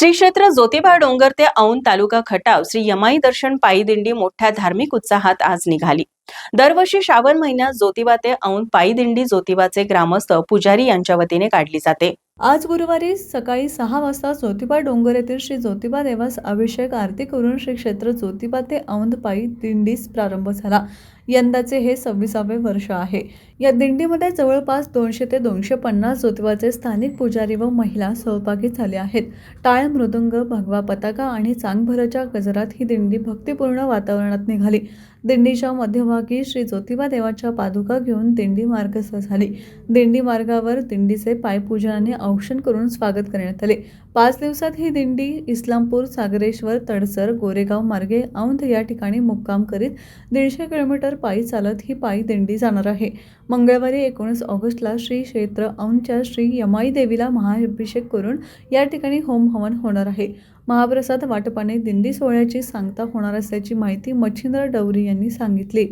श्री क्षेत्र ज्योतिबा डोंगर ते औंध तालुका खटाव श्री यमाई दर्शन पायी दिंडी मोठ्या धार्मिक उत्साहात आज निघाली. दरवर्षी श्रावण महिन्यात ज्योतिबा ते औंध पायी दिंडी ज्योतिबाचे ग्रामस्थ पुजारी यांच्या वतीने काढली जाते. आज गुरुवारी सकाळी सहा वाजता ज्योतिबा डोंगर येथील श्री ज्योतिबा देवास अभिषेक आरती करून श्री क्षेत्र ज्योतिबा ते औंध पायी दिंडीस प्रारंभ झाला. यंदाचे हे सव्वीसावे वर्ष आहे. या दिंडीमध्ये जवळपास दोनशे ते दोनशे पन्नास ज्योतिबाचे स्थानिक पुजारी व महिला सहभागी झाले आहेत. टाळ मृदुंग भगवा पताका आणि चांगभरच्या गजरात ही दिंडी भक्तिपूर्ण वातावरणात निघाली. दिंडीच्या मध्यभागी श्री ज्योतिबा देवाच्या पादुका घेऊन दिंडी मार्गस्थ झाली. दिंडी मार्गावर दिंडीचे पायपूजनाने औक्षण करून स्वागत करण्यात आले. पाच दिवसात ही दिंडी इस्लामपूर सागरेश्वर तडसर गोरेगाव मार्गे औंध या ठिकाणी मुक्काम करीत दीडशे किलोमीटर पायी चालत ही पायी दिंडी जाणार आहे. मंगळवारी एकोणीस ऑगस्टला श्री क्षेत्र औंच्या श्री यमाई देवीला महाअभिषेक करून या ठिकाणी होम हवन होणार आहे. महाप्रसाद वाटपाने दिंडी सोहळ्याची सांगता होणार असल्याची माहिती मच्छिंद्र डवरी यांनी सांगितली.